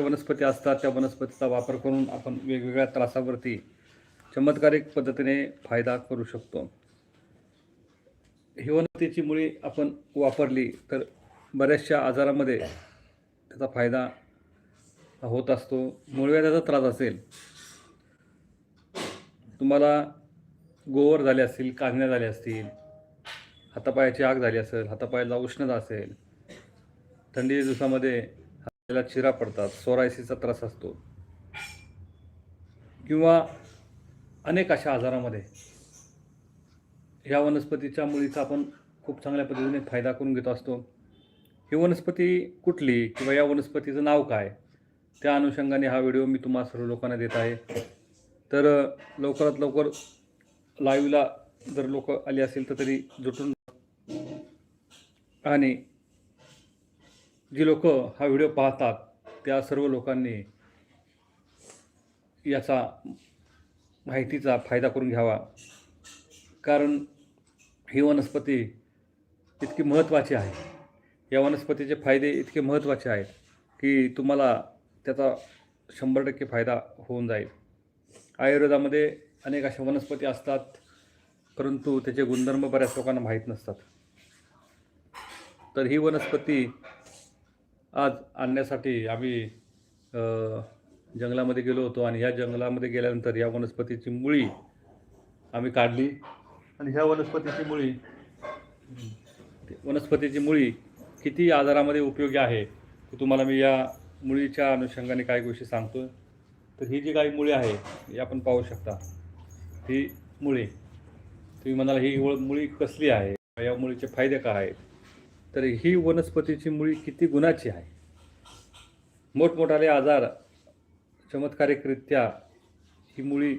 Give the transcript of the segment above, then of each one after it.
वनस्पती असतात त्या वनस्पतीचा वापर करून आपण वेगवेगळ्या त्रासावरती चमत्कारिक पद्धतीने फायदा करू शकतो. ही वनस्पतीची मुळी आपण वापरली तर बऱ्याचशा आजारामध्ये त्याचा फायदा होत असतो. मूळव्याधाचा त्रास असेल. तुम्हाला गोवर झाले असतील कांजण्या झाल्या असतील हातापायाची आग झाली असेल हातापायाला उष्णता असेल थंडीच्या दिवसामध्ये त्याला चिरा पडतात सोरायसीचा त्रास असतो. किंवा अनेक अशा आजारामध्ये या वनस्पतीच्या मुळीचा आपण खूप चांगल्या पद्धतीने फायदा करून घेत असतो. ही वनस्पती कुठली किंवा या वनस्पतीचं नाव काय? त्या अनुषंगाने हा व्हिडिओ मी तुम्हा सर्व लोकांना देत आहे. तर लवकरात लवकर लाईव्हला जर लोक आली असेल तर तरी जुटून आणि जी लोक हा व्हिडिओ पाहतात त्या सर्व लोकांनी याचा माहितीचा फायदा करून घ्यावा. कारण ही वनस्पती इतकी महत्त्वाची आहे. या वनस्पतीचे फायदे इतके महत्त्वाचे आहेत की तुम्हाला त्याचा शंभर टक्के फायदा होऊन जाईल. आयुर्वेदामध्ये अनेक अशा वनस्पती असतात परंतु त्याचे गुणधर्म बऱ्याच लोकांना माहीत नसतात. तर ही वनस्पती आज आणण्यासाठी आम्ही जंगलामध्ये गेलो होतो आणि ह्या जंगलामध्ये गेल्यानंतर या वनस्पतीची मुळी आम्ही काढली. आणि ह्या वनस्पतीची मुळी? वनस्पतीची मुळी किती आजारामध्ये उपयोगी आहे ते तुम्हाला मी या मुळीच्या अनुषंगाने काही गोष्टी सांगतो तर ही जी काही मुळी आहे ही आपण पाहू शकता. ही मुळी तुम्ही म्हणाल ही मुळी कसली आहे? या मुळीचे फायदे काय आहेत? तर ही वनस्पतीची मुळी किती गुणाची आहे? मोठमोठाले आजार चमत्कारिकरित्या ही मुळी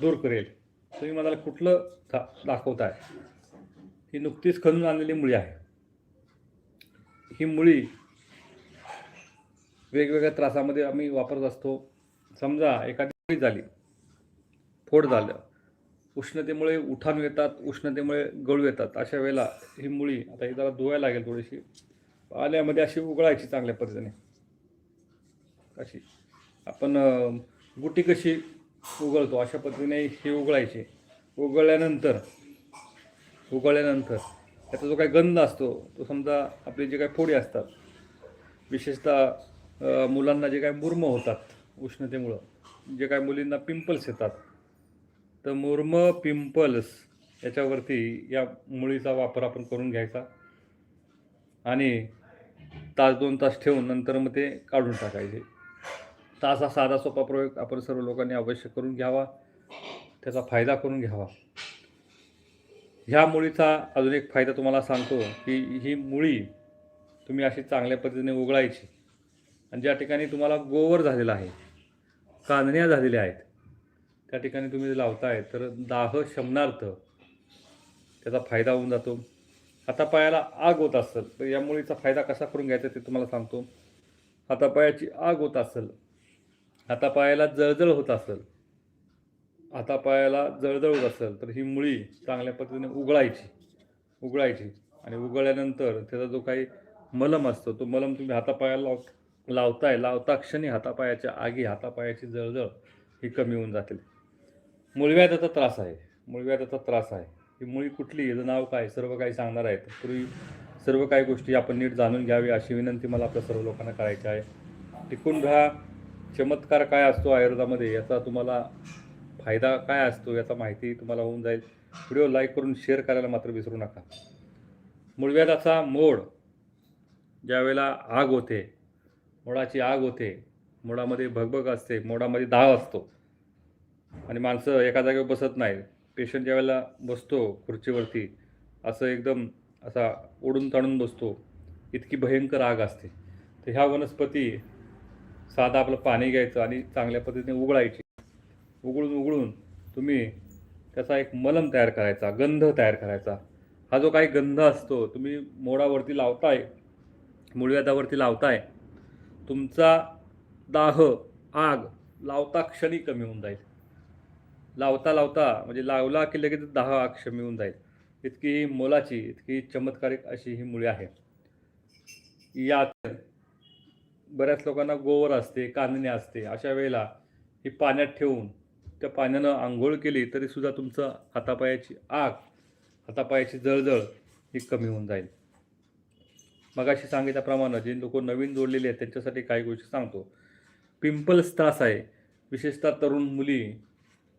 दूर करेल. तुम्ही मला कुठलं दा दाखवताय? ही नुकतीच खणून आणलेली मुळी आहे. ही मुळी वेगवेगळ्या त्रासामध्ये आम्ही वापरत असतो. समजा एखादी मुळी झाली फोड झालं. उष्णतेमुळे उठाण येतात उष्णतेमुळे गळू येतात अशा वेळेला ही मुळी आता ही जरा धुवायला लागेल थोडीशी. आल्यामध्ये अशी उघडायची चांगल्या पद्धतीने. अशी. आपण गुटी कशी उगळतो अशा पद्धतीने ही उगळायची उगळल्यानंतर उगळल्यानंतर त्याचा जो काही गंध असतो तो समजा आपले जे काही फोडी असतात विशेषतः मुलांना जे काही मुर्म होतात उष्णतेमुळं जे काही मुलींना पिंपल्स येतात तर मुर्म पिंपल्स याच्यावरती या मुळीचा वापर आपण करून घ्यायचा. आणि तास दोन तास ठेवून नंतर मग ते काढून टाकायचे. तर असा साधा सोपा प्रयोग आपण सर्व लोकांनी अवश्य करून घ्यावा. त्याचा फायदा करून घ्यावा. ह्या मुळीचा अजून एक फायदा तुम्हाला सांगतो की ही मुळी तुम्ही अशी चांगल्या पद्धतीने उघडायची आणि ज्या ठिकाणी तुम्हाला गोवर झालेला आहे कांदण्या झालेल्या आहेत त्या ठिकाणी तुम्ही लावताय तर दाह शमनार्थ त्याचा फायदा होऊन जातो. हातापायाला आग होत असेल तर या मुळीचा फायदा कसा करून घ्यायचा ते तुम्हाला सांगतो. हातापायाची आग होत असेल हातापायाला जळजळ होत असेल हातापायाला जळजळ होत असेल तर ही मुळी चांगल्या पद्धतीने उघडायची उघडायची आणि उघडल्यानंतर त्याचा जो काही मलम असतो तो मलम तुम्ही हातापायाला लाव लावताय लावता क्षणी हातापायाच्या आगी हातापायाची जळजळ ही कमी होऊन जातील मुळव्याधाचा त्रास आहे. मुळव्याधाचा त्रास आहे. ही मुळी कुठली? याचं नाव काय? सर्व काही सांगणार आहेत. पूर्वी सर्व काही गोष्टी आपण नीट जाणून घ्यावी अशी विनंती मला आपल्या सर्व लोकांना करायची आहे. टिकून राहा. चमत्कार काय असतो आयुर्वेदामध्ये? याचा तुम्हाला फायदा काय असतो याचा माहिती तुम्हाला होऊन जाईल. व्हिडिओ लाईक करून शेअर करायला मात्र विसरू नका. मूळव्याधाचा मोड ज्यावेळेला आग होते मोडाची आग होते मोडामध्ये भगभग असते मोडामध्ये दाव असतो. आणि माणसं एका जागेवर बसत नाही पेशंट ज्यावेळेला बसतो खुर्चीवरती असं एकदम असा ओढून ताणून बसतो. इतकी भयंकर आग असते. तर ह्या वनस्पती साधा आपलं पाणी घ्यायचं आणि चांगल्या पद्धतीने उघडायची उघडून उघडून तुम्ही त्याचा एक मलम तयार करायचा गंध तयार करायचा. हा जो काही गंध असतो तुम्ही मोडावरती लावताय मुळव्यादावरती लावताय तुमचा दाह आग लावता क्षणी कमी होऊन जाईल. लावता लावता म्हणजे लावला की लगेच दहा आग मिळून होऊन जाईल. इतकी मोलाची इतकी चमत्कारिक अशी ही मुळे आहे. यात बऱ्याच लोकांना गोवर असते कांदणे असते. अशा वेळेला ही पाण्यात ठेवून त्या पाण्यानं आंघोळ केली तरीसुद्धा तुमचं हातापायाची आग हातापायाची जळजळ ही कमी होऊन जाईल. मगाशी सांगितल्याप्रमाणे जे लोक नवीन जोडलेले आहेत त्यांच्यासाठी काही गोष्टी सांगतो. पिंपल्स त्रास आहे. विशेषतः तरुण मुली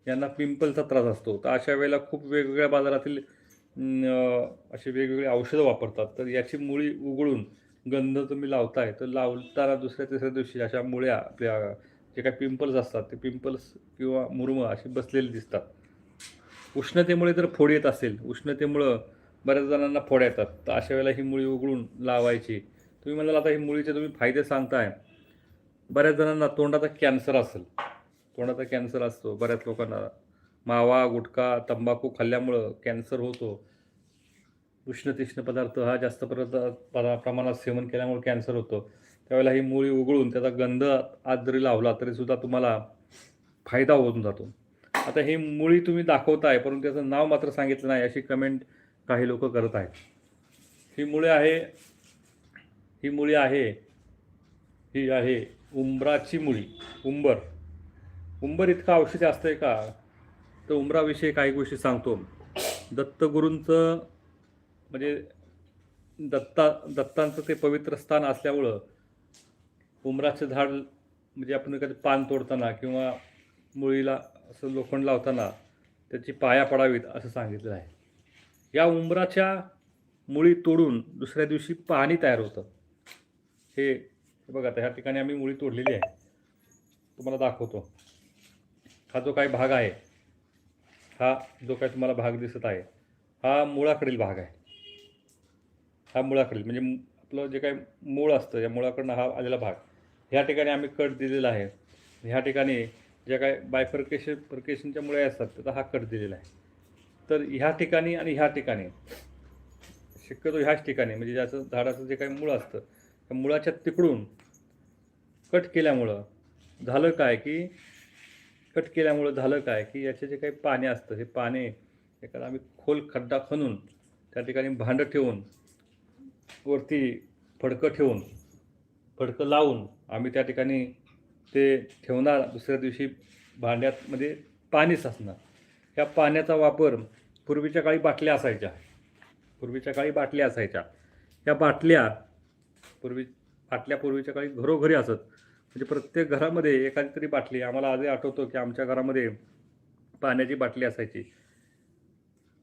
यांना पिंपलचा त्रास असतो. तर अशा वेळेला खूप वेगवेगळ्या बाजारातील असे वेगवेगळे औषधं वापरतात. तर याची मुळी उघडून गंध तुम्ही लावताय तर लावताना दुसऱ्या तिसऱ्या दिवशी अशा मुळ्या आपल्या जे काही पिंपल्स असतात ते पिंपल्स किंवा मुरमं असे बसलेले दिसतात. उष्णतेमुळे जर फोड येत असेल उष्णतेमुळं बऱ्याच जणांना फोड येतात. तर अशा वेळेला ही मुळी उघडून लावायची. तुम्ही म्हणाल आता ही मुळीचे तुम्ही फायदे सांगताय. बऱ्याच जणांना तोंडाचा कॅन्सर असेल. तोंडाचा कॅन्सर असतो बऱ्याच लोकांना. मावा गुटखा तंबाखू खाल्ल्यामुळं कॅन्सर होतो. उष्ण तीक्ष्ण पदार्थ हा जास्त परत प्रमाणात सेवन केल्यामुळे कॅन्सर होतो. त्यावेळेला ही मुळी उघडून त्याचा गंध आत जरी लावला तरीसुद्धा तुम्हाला फायदा होऊन जातो. आता ही मुळी तुम्ही दाखवताय परंतु त्याचं नाव मात्र सांगितलं नाही अशी कमेंट काही लोक करत आहेत. ही मुळे आहे ही मुळी आहे ही आहे उंबराची मुळी उंबर. उंबर इतकं औषधी असतंय का? तर उंबराविषयी काही गोष्टी सांगतो. दत्तगुरूंचं म्हणजे दत्ता दत्तांचं ते पवित्र स्थान असल्यामुळं उंबराचं झाड म्हणजे आपण एखादं पान तोडताना किंवा मुळीला असं लोखंड लावताना त्याची पाया पडावीत असं सांगितलं आहे. या उंबराच्या मुळी तोडून दुसऱ्या दिवशी पाणी तयार होतं. हे बघा आता ह्या ठिकाणी आम्ही मुळी तोडलेली आहे. तुम्हाला दाखवतो. हा जो काही भाग आहे हा जो काही तुम्हाला भाग दिसत आहे हा मुळाकडील भाग आहे. हा मुळाकडील म्हणजे आपलं जे काही मूळ असतं या मुळाकडनं हा आलेला भाग ह्या ठिकाणी आम्ही कट दिलेला आहे. ह्या ठिकाणी ज्या काही बायफर्केशन फर्केशनच्या मुळे असतात त्याचा हा कट दिलेला आहे. तर ह्या ठिकाणी आणि ह्या ठिकाणी शक्यतो ह्याच ठिकाणी म्हणजे ज्याचं झाडाचं जे काही मूळ असतं त्या मुळाच्या तिकडून कट केल्यामुळं झालं काय की कट केल्यामुळं झालं काय? की याचे जे काही पाणी असतं हे पाणी एखादा आम्ही खोल खड्डा खणून त्या ठिकाणी भांडं ठेवून वरती फडकं ठेवून फडकं लावून आम्ही त्या ठिकाणी ते ठेवणार. दुसऱ्या दिवशी भांड्यातमध्ये पाणी साचणार. ह्या पाण्याचा वापर पूर्वीच्या काळी बाटल्या असायच्या. पूर्वीच्या काळी बाटल्या असायच्या. या बाटल्या पूर्वी बाटल्या पूर्वीच्या काळी घरोघरी असत. म्हणजे प्रत्येक घरामध्ये एखादी तरी बाटली आम्हाला आजही आठवतो की आमच्या घरामध्ये पाण्याची बाटली असायची.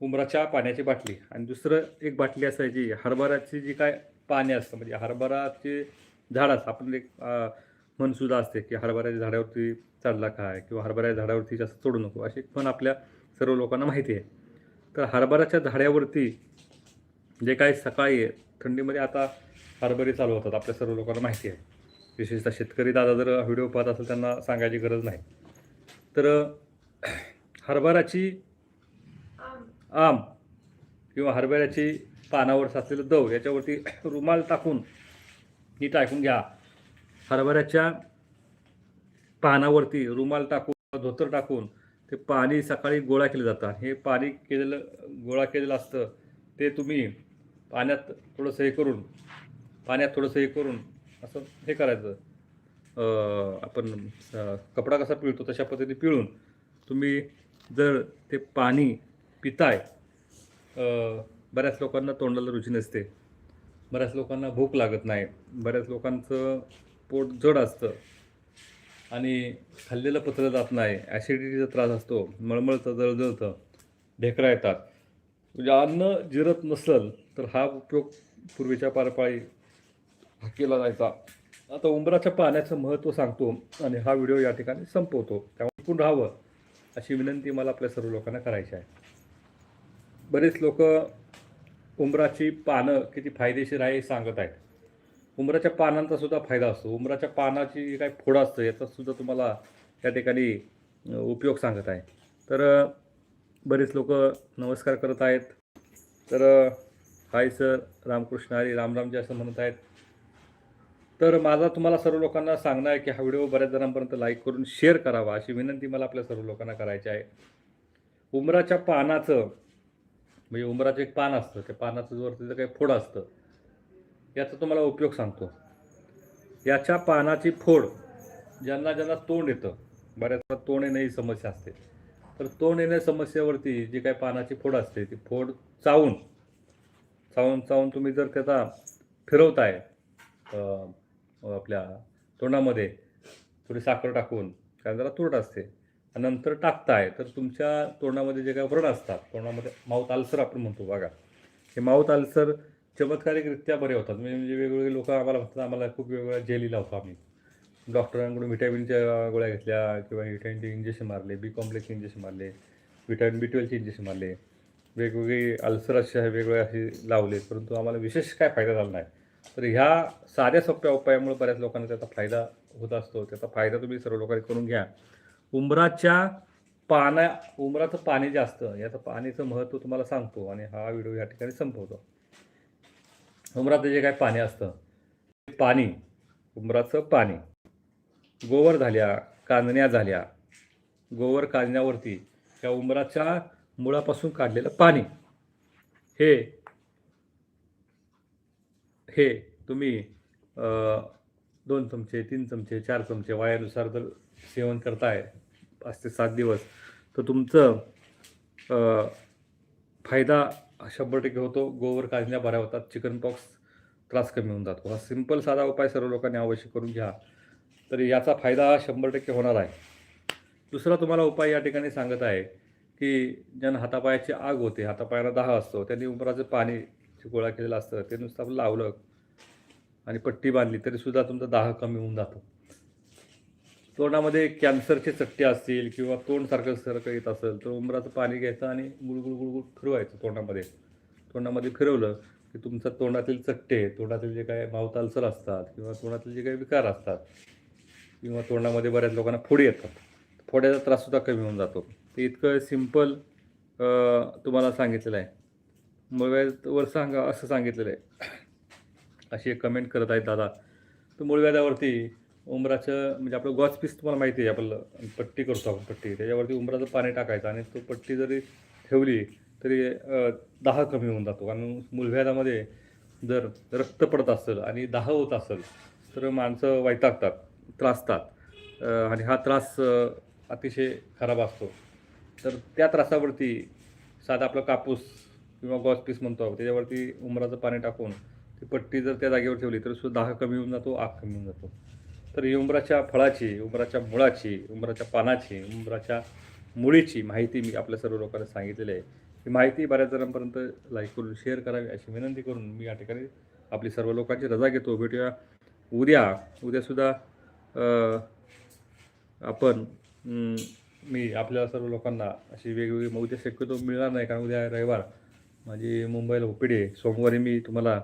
उमराच्या पाण्याची बाटली आणि दुसरं एक बाटली असायची हरभऱ्याची जी काय पाणी असतं म्हणजे हरभराचे झाड असतं आपण एक म्हणसुद्धा असते की हरभऱ्याच्या झाडावरती चढला काय किंवा हरभऱ्याच्या झाडावरती जास्त चढू नको अशी पण आपल्या सर्व लोकांना माहिती आहे. तर हरभऱ्याच्या झाडावरती जे काही सकाळी थंडीमध्ये आता हरभरे चालू होतात आपल्या सर्व लोकांना माहिती आहे. विशेषतः शेतकरी दादा जर व्हिडिओ पाहत असेल त्यांना सांगायची गरज नाही. तर हरभराची आम किंवा हरभऱ्याची पानावर साचलेलं दव याच्यावरती रुमाल टाकून नीट ऐकून घ्या. हरभऱ्याच्या पानावरती रुमाल टाकून धोतर टाकून ते पाणी सकाळी गोळा केलं जातं. हे पाणी केलेलं गोळा केलेलं असतं ते तुम्ही पाण्यात थोडंसं हे करून पाण्यात थोडंसं हे करून असं हे करायचं. आपण कपडा कसा पिळतो तशा पद्धतीने पिळून तुम्ही जर ते पाणी पिताय बऱ्याच लोकांना तोंडाला रुची नसते. बऱ्याच लोकांना भूक लागत नाही. बऱ्याच लोकांचं पोट जड असतं आणि खाल्लेलं पचलं जात नाही. ॲसिडिटीचा त्रास असतो. मळमळचं जळजळतं. ढेकरा येतात. म्हणजे अन्न जिरत नसल तर हा उपयोग पूर्वीच्या पारपाळी हा केला जायचा आता उंबराच्या पाण्याचं महत्त्व सांगतो आणि हा व्हिडिओ या ठिकाणी संपवतो. त्यामुळे टिकून राहावं अशी विनंती मला आपल्या सर्व लोकांना करायची आहे. बरेच लोक उंबराची पानं किती फायदेशीर आहे हे सांगत आहेत. उंबराच्या पानांचा सुद्धा फायदा असतो. उंबराच्या पानाची काय काही फोडं असतं याचा सुद्धा तुम्हाला या ठिकाणी उपयोग सांगत आहे. तर बरेच लोक नमस्कार करत आहेत. तर हाय सर रामकृष्ण हरी रामरामजी असं म्हणत आहेत. तर माझा तुम्हाला सर्व लोकांना सांगणं आहे की हा व्हिडिओ बऱ्याच जणांपर्यंत लाईक करून शेअर करावा अशी विनंती मला आपल्या सर्व लोकांना करायची आहे. उमराच्या पानाचं म्हणजे उमराचं एक पान असतं त्या पानाचं जर तिथं काही फोड असतं याचा तुम्हाला उपयोग सांगतो. याच्या पानाची फोड ज्यांना ज्यांना तोंड येतं बऱ्याचदा तोंड येणं ही समस्या असते. तर तोंड येण्या समस्येवरती जी काही पानाची फोड असते ती फोड चावून चावून चावून तुम्ही जर त्याचा फिरवताय आपल्या तोंडामध्ये थोडी साखर टाकून कारण जरा तुरट असते. आणि नंतर टाकताय तर तुमच्या तोंडामध्ये जे काही व्रण असतात तोंडामध्ये माऊथ आल्सर आपण म्हणतो बघा. हे माऊथ आल्सर चमत्कारिकरित्या बरे होतात. म्हणजे, म्हणजे वेगवेगळे लोक आम्हाला म्हणतात आम्हाला खूप वेगवेगळ्या जेली लावतो आम्ही. डॉक्टरांकडून व्हिटॅमिनच्या गोळ्या घेतल्या किंवा व्हिटॅमिनचे इंजेक्शन मारले बी कॉम्प्लेक्सचे इंजेक्शन मारले व्हिटॅमिन बी ट्वेल्वचे इंजेक्शन मारले. वेगवेगळे अल्सर असे वेगवेगळे असे लावले परंतु आम्हाला विशेष काय फायदा झाला नाही. तर ह्या साध्या सोप्या उपायामुळे बऱ्याच लोकांना त्याचा फायदा होत असतो. त्याचा फायदा तुम्ही सर्व लोकांनी करून घ्या. उंबराच्या पाना उंबराचं पाणी जे असतं याचं पाणीचं महत्त्व तुम्हाला सांगतो आणि हा व्हिडिओ या ठिकाणी संपवतो. उमराचं जे काय पाणी असतं पाणी उंबराचं पाणी. गोवर झाल्या कांदण्या झाल्या गोवर कांदण्यावरती त्या उंबराच्या मुळापासून काढलेलं पाणी. हे हे तुम्ही दोन चमचे तीन चमचे चार चमचे वयानुसार जर सेवन करताय पाच ते सात दिवस तर तुमचं फायदा शंभर टक्के होतो. गोवर काढण्या बऱ्या होतात. चिकन पॉक्स त्रास कमी होऊन जातो. हा सिंपल साधा उपाय सर्व लोकांनी अवश्य करून घ्या. तर याचा फायदा शंभर टक्के होणार आहे. दुसरा तुम्हाला उपाय या ठिकाणी सांगत आहे की ज्यांना हातापायाची आग होते हातापायाला दाह असतो त्यांनी उंबराचं पाणी गोळा केलेलं असतं ते नुसतं आपण लावलं आणि पट्टी बांधली तरी सुद्धा तुमचा दाह कमी होऊन जातो. तोंडामध्ये कॅन्सरचे चट्टे असतील किंवा तोंड सारखं सारखं येत असेल तर उमराचं पाणी घ्यायचं आणि गुळगुळ गुळगुळ फिरवायचं तोंडामध्ये. तोंडामध्ये फिरवलं की तुमचं तोंडातील चट्टे तोंडातील जे काय मावतालसर अल्सर असतात किंवा तोंडातील जे काही विकार असतात किंवा तोंडामध्ये बऱ्याच लोकांना फोडी येतात फोड्याचा त्राससुद्धा कमी होऊन जातो. ते इतकं सिंपल तुम्हाला सांगितलेलं आहे. मूळव्याजावर सांगा असं सांगितलेलं आहे. अशी एक कमेंट करत आहेत दादा. तर मूळव्याजावरती उंबराचं म्हणजे आपलं गॉच पीस तुम्हाला माहिती आहे आपलं पट्टी करतो आपण पट्टी. त्याच्यावरती उंबराचं पाणी टाकायचं आणि तो पट्टी जरी ठेवली तरी दहा दाह कमी होऊन जातो. कारण मूलव्याधामध्ये जर रक्त पडत असेल आणि दाह होत असेल तर माणसं वैतागतात त्रासतात. आणि हा त्रास अतिशय खराब असतो. तर त्या त्रासावरती साधा आपला कापूस किंवा गॉस पीस म्हणतो आपण त्याच्यावरती उमराचं पाणी टाकून ती पट्टी जर त्या जागेवर ठेवली तर सुद्धा दाह कमी होऊन जातो आग कमी होऊन जातो. तर ही उंबराच्या फळाची उंबराच्या मुळाची उंबराच्या पानाची उंबराच्या मुळीची माहिती मी आपल्या सर्व लोकांना सांगितलेली आहे. ही माहिती बऱ्याच जणांपर्यंत लाईक करून शेअर करावी अशी विनंती करून मी या ठिकाणी आपली सर्व लोकांची रजा घेतो. भेटूया उद्या उद्यासुद्धा आपण मी आपल्या सर्व लोकांना अशी वेगवेगळी मग उद्या शक्यतो मिळणार नाही कारण उद्या रविवार. माझी मुंबईला ओपीडी आहे. सोमवारी मी तुम्हाला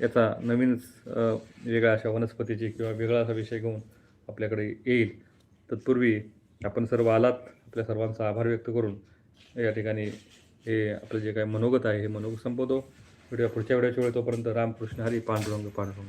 याचा नवीनच वेगळ्या अशा वनस्पतीची किंवा वेगळा असा विषय घेऊन आपल्याकडे येईल. तत्पूर्वी आपण सर्व आलात. आपल्या सर्वांचा आभार व्यक्त करून या ठिकाणी हे आपलं जे काही मनोगत आहे हे मनोगत संपवतो. व्हिडिओ पुढच्या वेळेच्या वेळी तोपर्यंत रामकृष्ण हरी पांडुरंग पांडुरंग.